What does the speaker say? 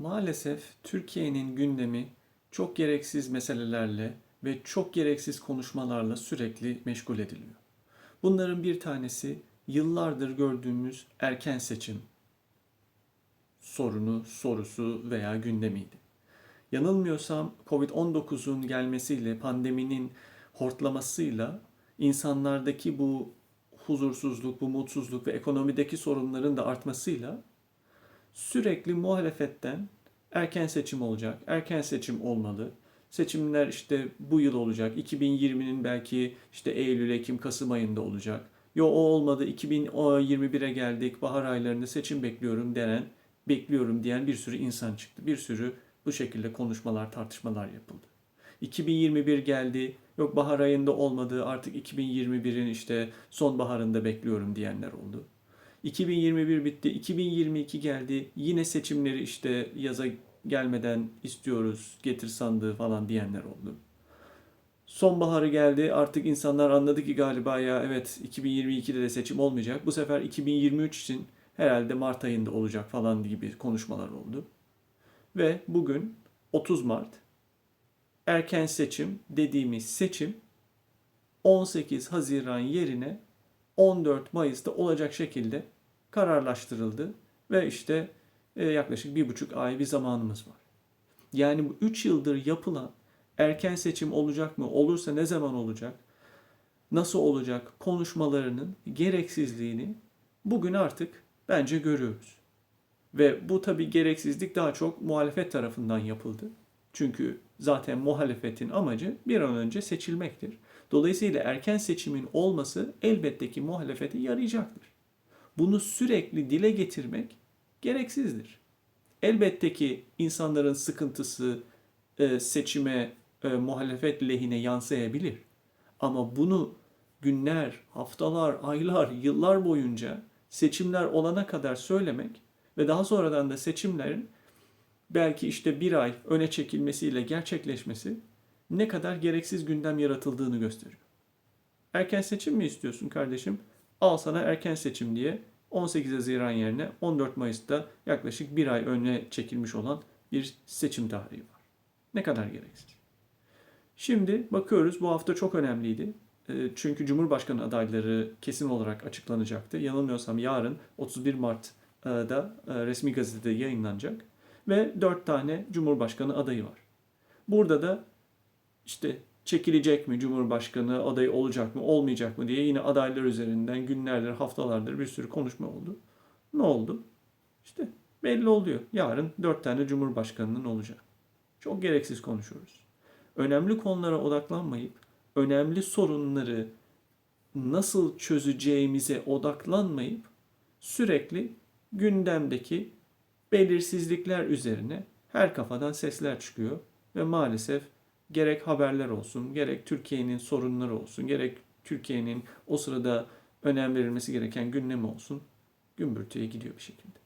Maalesef Türkiye'nin gündemi çok gereksiz meselelerle ve çok gereksiz konuşmalarla sürekli meşgul ediliyor. Bunların bir tanesi yıllardır gördüğümüz erken seçim sorunu, sorusu veya gündemiydi. Yanılmıyorsam Covid-19'un gelmesiyle, pandeminin hortlamasıyla insanlardaki bu huzursuzluk, bu mutsuzluk ve ekonomideki sorunların da artmasıyla sürekli muhalefetten erken seçim olacak, erken seçim olmalı. Seçimler işte bu yıl olacak. 2020'nin belki işte Eylül, Ekim, Kasım ayında olacak. Yo o olmadı. 2021'e geldik. Bahar aylarında seçim bekliyorum denen, bekliyorum diyen bir sürü insan çıktı. Bir sürü bu şekilde konuşmalar, tartışmalar yapıldı. 2021 geldi. Yok bahar ayında olmadı. Artık 2021'in işte sonbaharında bekliyorum diyenler oldu. 2021 bitti. 2022 geldi. Yine seçimleri işte yaza gelmeden istiyoruz. Getir sandığı falan diyenler oldu. Sonbaharı geldi. Artık insanlar anladı ki galiba ya evet 2022'de de seçim olmayacak. Bu sefer 2023 için herhalde Mart ayında olacak falan gibi konuşmalar oldu. Ve bugün 30 Mart erken seçim dediğimiz seçim 18 Haziran yerine 14 Mayıs'ta olacak şekilde kararlaştırıldı ve işte e, yaklaşık bir buçuk ay bir zamanımız var. Yani bu 3 yıldır yapılan erken seçim olacak mı? Olursa ne zaman olacak? Nasıl olacak? Konuşmalarının gereksizliğini bugün artık bence görüyoruz. Ve bu tabi gereksizlik daha çok muhalefet tarafından yapıldı. Çünkü zaten muhalefetin amacı bir an önce seçilmektir. Dolayısıyla erken seçimin olması elbette ki muhalefete yarayacaktır. Bunu sürekli dile getirmek gereksizdir. Elbette ki insanların sıkıntısı e, seçime e, muhalefet lehine yansıyabilir. Ama bunu günler, haftalar, aylar, yıllar boyunca seçimler olana kadar söylemek ve daha sonradan da seçimlerin belki işte bir ay öne çekilmesiyle gerçekleşmesi ne kadar gereksiz gündem yaratıldığını gösteriyor. Erken seçim mi istiyorsun kardeşim? Al sana erken seçim diye 18 Haziran yerine 14 Mayıs'ta yaklaşık bir ay öne çekilmiş olan bir seçim tarihi var. Ne kadar gereksiz. Şimdi bakıyoruz bu hafta çok önemliydi. E, Çünkü Cumhurbaşkanı adayları kesin olarak açıklanacaktı. Yanılmıyorsam yarın 31 Mart'da e, resmi gazetede yayınlanacak. Ve 4 tane Cumhurbaşkanı adayı var. Burada da işte çekilecek mi Cumhurbaşkanı adayı olacak mı olmayacak mı diye yine adaylar üzerinden günlerdir haftalardır bir sürü konuşma oldu. Ne oldu? İşte belli oluyor. Yarın dört tane Cumhurbaşkanının olacak. Çok gereksiz konuşuyoruz. Önemli konulara odaklanmayıp önemli sorunları nasıl çözeceğimize odaklanmayıp sürekli gündemdeki belirsizlikler üzerine her kafadan sesler çıkıyor ve maalesef gerek haberler olsun, gerek Türkiye'nin sorunları olsun, gerek Türkiye'nin o sırada önem verilmesi gereken gündemi olsun gümbürtüye gidiyor bir şekilde.